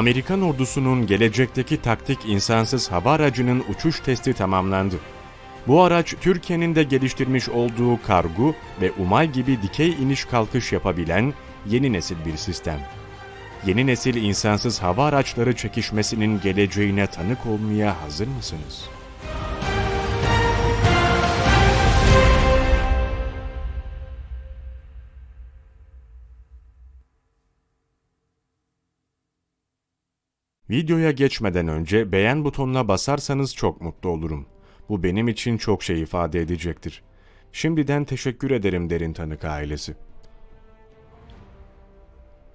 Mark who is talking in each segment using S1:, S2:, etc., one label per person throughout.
S1: Amerikan ordusunun gelecekteki taktik insansız hava aracının uçuş testi tamamlandı. Bu araç Türkiye'nin de geliştirmiş olduğu kargu ve umay gibi dikey iniş kalkış yapabilen yeni nesil bir sistem. Yeni nesil insansız hava araçları çekişmesinin geleceğine tanık olmaya hazır mısınız? Videoya geçmeden önce beğen butonuna basarsanız çok mutlu olurum. Bu benim için çok şey ifade edecektir. Şimdiden teşekkür ederim Derin Tanık ailesi.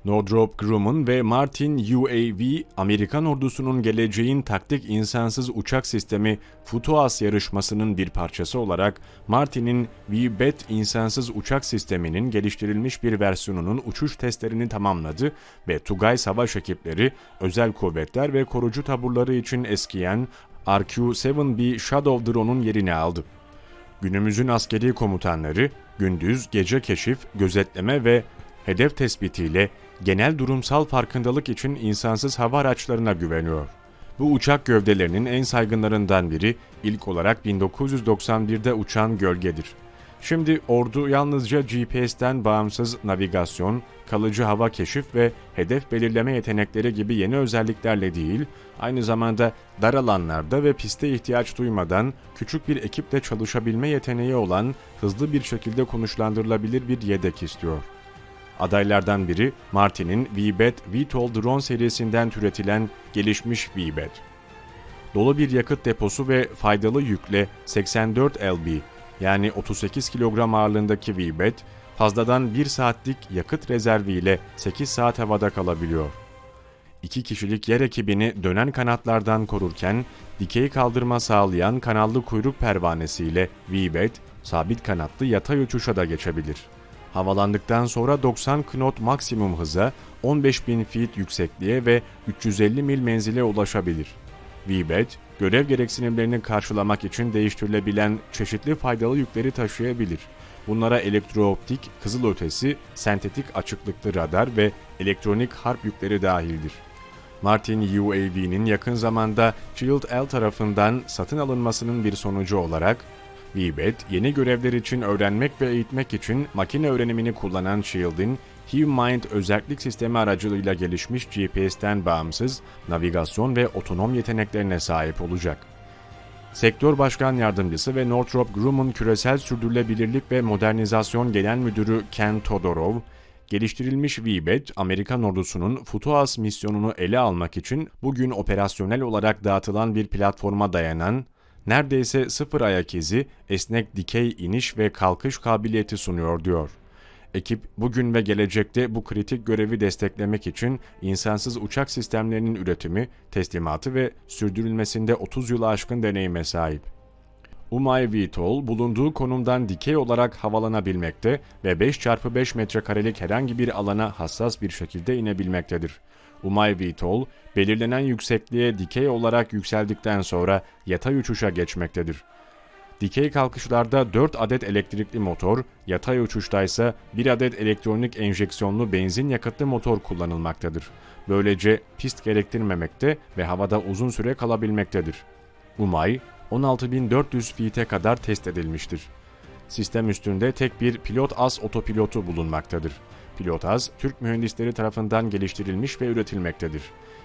S1: Northrop Grumman ve Martin UAV, Amerikan ordusunun geleceğin taktik insansız uçak sistemi FUTOAS yarışmasının bir parçası olarak Martin'in VBET insansız uçak sisteminin geliştirilmiş bir versiyonunun uçuş testlerini tamamladı ve Tugay savaş ekipleri, özel kuvvetler ve korucu taburları için eskiyen RQ-7B Shadow Drone'un yerini aldı. Günümüzün askeri komutanları gündüz, gece keşif, gözetleme ve hedef tespitiyle genel durumsal farkındalık için insansız hava araçlarına güveniyor. Bu uçak gövdelerinin en saygınlarından biri ilk olarak 1991'de uçan gölgedir. Şimdi ordu yalnızca GPS'ten bağımsız navigasyon, kalıcı hava keşif ve hedef belirleme yetenekleri gibi yeni özelliklerle değil, aynı zamanda dar alanlarda ve piste ihtiyaç duymadan küçük bir ekiple çalışabilme yeteneği olan hızlı bir şekilde konuşlandırılabilir bir yedek istiyor. Adaylardan biri Martin'in VBET VTOL drone serisinden türetilen gelişmiş VBET. Dolu bir yakıt deposu ve faydalı yükle 84 lb yani 38 kilogram ağırlığındaki VBET fazladan 1 saatlik yakıt rezerviyle 8 saat havada kalabiliyor. İki kişilik yer ekibini dönen kanatlardan korurken dikey kaldırma sağlayan kanallı kuyruk pervanesiyle VBET sabit kanatlı yatay uçuşa da geçebilir. Havalandıktan sonra 90 knot maksimum hıza, 15.000 feet yüksekliğe ve 350 mil menzile ulaşabilir. VBET, görev gereksinimlerini karşılamak için değiştirilebilen çeşitli faydalı yükleri taşıyabilir. Bunlara elektrooptik, kızılötesi, sentetik açıklıklı radar ve elektronik harp yükleri dahildir. Martin UAV'nin yakın zamanda Shield L tarafından satın alınmasının bir sonucu olarak VBET, yeni görevler için öğrenmek ve eğitmek için makine öğrenimini kullanan Shield'in HuMind özellik sistemi aracılığıyla gelişmiş GPS'ten bağımsız navigasyon ve otonom yeteneklerine sahip olacak. Sektör Başkan Yardımcısı ve Northrop Grumman Küresel Sürdürülebilirlik ve Modernizasyon Genel Müdürü Ken Todorov, geliştirilmiş VBET, Amerikan ordusunun FUTOAS misyonunu ele almak için bugün operasyonel olarak dağıtılan bir platforma dayanan neredeyse sıfır ayak izi, esnek dikey iniş ve kalkış kabiliyeti sunuyor diyor. Ekip bugün ve gelecekte bu kritik görevi desteklemek için insansız uçak sistemlerinin üretimi, teslimatı ve sürdürülmesinde 30 yılı aşkın deneyime sahip. Umay VTOL bulunduğu konumdan dikey olarak havalanabilmekte ve 5x5 metrekarelik herhangi bir alana hassas bir şekilde inebilmektedir. Umay VTOL, belirlenen yüksekliğe dikey olarak yükseldikten sonra yatay uçuşa geçmektedir. Dikey kalkışlarda 4 adet elektrikli motor, yatay uçuşta ise 1 adet elektronik enjeksiyonlu benzin yakıtlı motor kullanılmaktadır. Böylece pist gerektirmemekte ve havada uzun süre kalabilmektedir. Umay, 16.400 feet'e kadar test edilmiştir. Sistem üstünde tek bir pilot as otopilotu bulunmaktadır. Pilotaz, Türk mühendisleri tarafından geliştirilmiş ve üretilmektedir.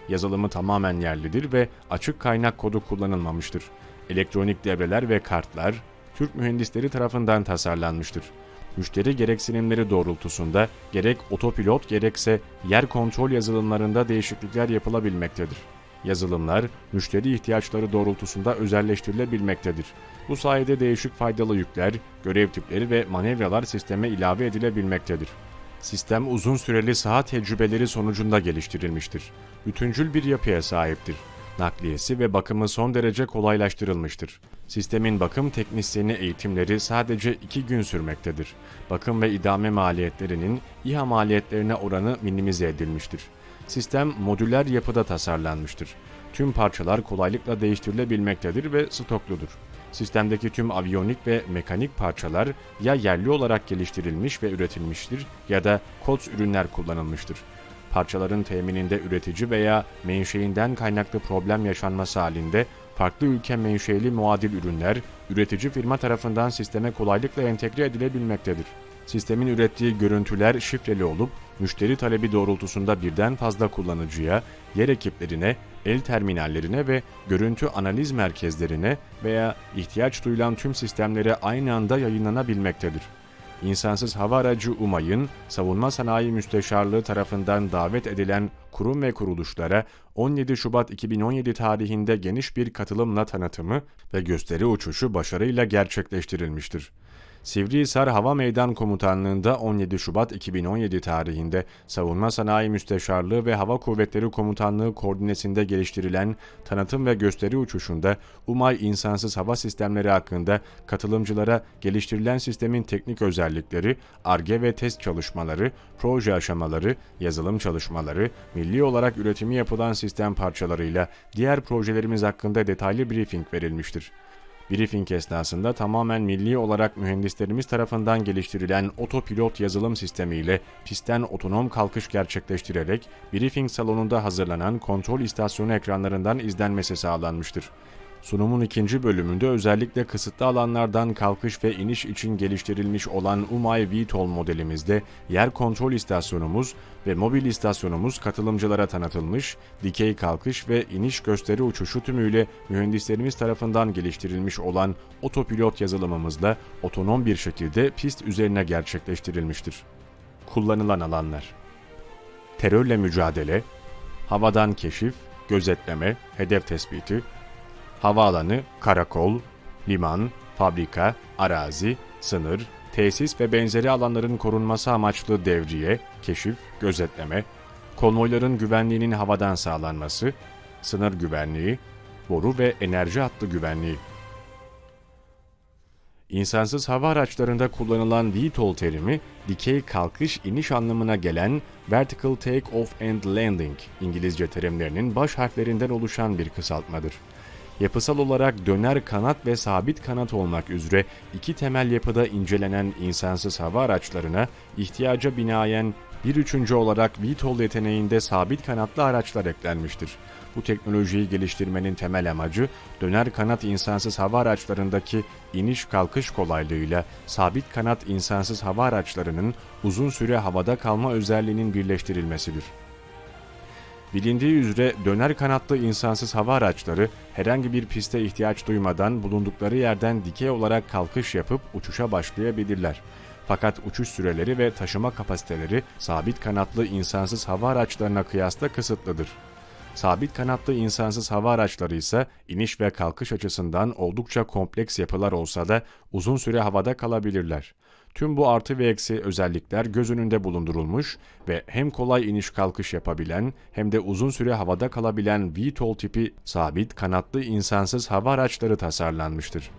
S1: Yazılımı tamamen yerlidir ve açık kaynak kodu kullanılmamıştır. Elektronik devreler ve kartlar Türk mühendisleri tarafından tasarlanmıştır. Müşteri gereksinimleri doğrultusunda gerek otopilot gerekse yer kontrol yazılımlarında değişiklikler yapılabilmektedir. Yazılımlar, müşteri ihtiyaçları doğrultusunda özelleştirilebilmektedir. Bu sayede değişik faydalı yükler, görev tipleri ve manevralar sisteme ilave edilebilmektedir. Sistem uzun süreli saha tecrübeleri sonucunda geliştirilmiştir. Bütüncül bir yapıya sahiptir. Nakliyesi ve bakımı son derece kolaylaştırılmıştır. Sistemin bakım teknisyeni eğitimleri sadece 2 gün sürmektedir. Bakım ve idame maliyetlerinin İHA maliyetlerine oranı minimize edilmiştir. Sistem modüler yapıda tasarlanmıştır. Tüm parçalar kolaylıkla değiştirilebilmektedir ve stokludur. Sistemdeki tüm aviyonik ve mekanik parçalar ya yerli olarak geliştirilmiş ve üretilmiştir ya da COTS ürünler kullanılmıştır. parçaların temininde üretici veya menşeinden kaynaklı problem yaşanması halinde farklı ülke menşeli muadil ürünler, üretici firma tarafından sisteme kolaylıkla entegre edilebilmektedir. Sistemin ürettiği görüntüler şifreli olup, müşteri talebi doğrultusunda birden fazla kullanıcıya, yer ekiplerine, el terminallerine ve görüntü analiz merkezlerine veya ihtiyaç duyulan tüm sistemlere aynı anda yayınlanabilmektedir. İnsansız hava aracı UMA'yın Savunma Sanayi Müsteşarlığı tarafından davet edilen kurum ve kuruluşlara 17 Şubat 2017 tarihinde geniş bir katılımla tanıtımı ve gösteri uçuşu başarıyla gerçekleştirilmiştir. Sivrihisar Hava Meydan Komutanlığı'nda 17 Şubat 2017 tarihinde Savunma Sanayi Müsteşarlığı ve Hava Kuvvetleri Komutanlığı koordinesinde geliştirilen tanıtım ve gösteri uçuşunda UMAY insansız hava sistemleri hakkında katılımcılara geliştirilen sistemin teknik özellikleri, ARGE ve test çalışmaları, proje aşamaları, yazılım çalışmaları, milli olarak üretimi yapılan sistem parçalarıyla diğer projelerimiz hakkında detaylı briefing verilmiştir. Briefing esnasında tamamen milli olarak mühendislerimiz tarafından geliştirilen otopilot yazılım sistemiyle pistten otonom kalkış gerçekleştirerek briefing salonunda hazırlanan kontrol istasyonu ekranlarından izlenmesi sağlanmıştır. Sunumun ikinci bölümünde özellikle kısıtlı alanlardan kalkış ve iniş için geliştirilmiş olan UMAY VTOL modelimizde yer kontrol istasyonumuz ve mobil istasyonumuz katılımcılara tanıtılmış, dikey kalkış ve iniş gösteri uçuşu tümüyle mühendislerimiz tarafından geliştirilmiş olan otopilot yazılımımızla otonom bir şekilde pist üzerine gerçekleştirilmiştir. Kullanılan alanlar Terörle mücadele, havadan keşif, gözetleme, hedef tespiti, havaalanı, karakol, liman, fabrika, arazi, sınır, tesis ve benzeri alanların korunması amaçlı devriye, keşif, gözetleme, konvoyların güvenliğinin havadan sağlanması, sınır güvenliği, boru ve enerji hattı güvenliği. İnsansız hava araçlarında kullanılan VTOL terimi, dikey kalkış iniş anlamına gelen Vertical Take Off and Landing İngilizce terimlerinin baş harflerinden oluşan bir kısaltmadır. Yapısal olarak döner kanat ve sabit kanat olmak üzere iki temel yapıda incelenen insansız hava araçlarına ihtiyaca binaen bir üçüncü olarak VTOL yeteneğinde sabit kanatlı araçlar eklenmiştir. Bu teknolojiyi geliştirmenin temel amacı döner kanat insansız hava araçlarındaki iniş kalkış kolaylığıyla sabit kanat insansız hava araçlarının uzun süre havada kalma özelliğinin birleştirilmesidir. Bilindiği üzere döner kanatlı insansız hava araçları herhangi bir piste ihtiyaç duymadan bulundukları yerden dikey olarak kalkış yapıp uçuşa başlayabilirler. Fakat uçuş süreleri ve taşıma kapasiteleri sabit kanatlı insansız hava araçlarına kıyasla kısıtlıdır. Sabit kanatlı insansız hava araçları ise iniş ve kalkış açısından oldukça kompleks yapılar olsa da uzun süre havada kalabilirler. Tüm bu artı ve eksi özellikler göz önünde bulundurulmuş ve hem kolay iniş kalkış yapabilen hem de uzun süre havada kalabilen VTOL tipi sabit kanatlı insansız hava araçları tasarlanmıştır.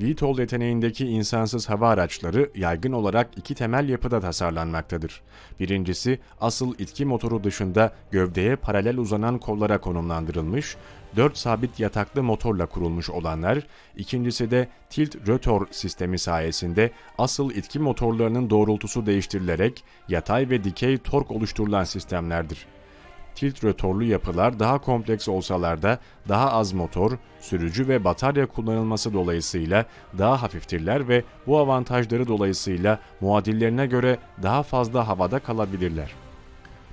S1: VTOL yeteneğindeki insansız hava araçları yaygın olarak iki temel yapıda tasarlanmaktadır. Birincisi asıl itki motoru dışında gövdeye paralel uzanan kollara konumlandırılmış, 4 sabit yataklı motorla kurulmuş olanlar, ikincisi de tilt rotor sistemi sayesinde asıl itki motorlarının doğrultusu değiştirilerek yatay ve dikey tork oluşturulan sistemlerdir tilt rotorlu yapılar daha kompleks olsalar da daha az motor, sürücü ve batarya kullanılması dolayısıyla daha hafiftirler ve bu avantajları dolayısıyla muadillerine göre daha fazla havada kalabilirler.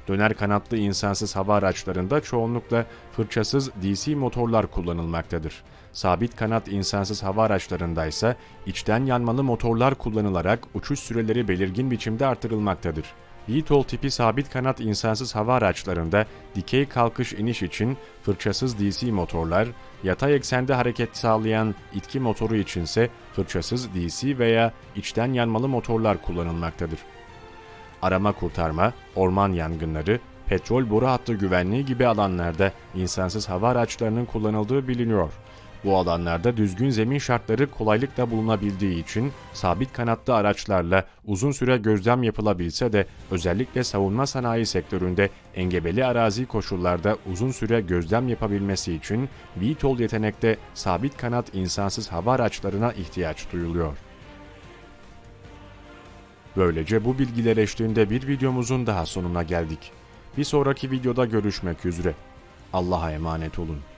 S1: Döner kanatlı insansız hava araçlarında çoğunlukla fırçasız DC motorlar kullanılmaktadır. Sabit kanat insansız hava araçlarında ise içten yanmalı motorlar kullanılarak uçuş süreleri belirgin biçimde artırılmaktadır. VTOL tipi sabit kanat insansız hava araçlarında dikey kalkış iniş için fırçasız DC motorlar, yatay eksende hareket sağlayan itki motoru içinse fırçasız DC veya içten yanmalı motorlar kullanılmaktadır. Arama kurtarma, orman yangınları, petrol boru hattı güvenliği gibi alanlarda insansız hava araçlarının kullanıldığı biliniyor. Bu alanlarda düzgün zemin şartları kolaylıkla bulunabildiği için sabit kanatlı araçlarla uzun süre gözlem yapılabilse de özellikle savunma sanayi sektöründe engebeli arazi koşullarda uzun süre gözlem yapabilmesi için VTOL yetenekte sabit kanat insansız hava araçlarına ihtiyaç duyuluyor. Böylece bu bilgiler eşliğinde bir videomuzun daha sonuna geldik. Bir sonraki videoda görüşmek üzere. Allah'a emanet olun.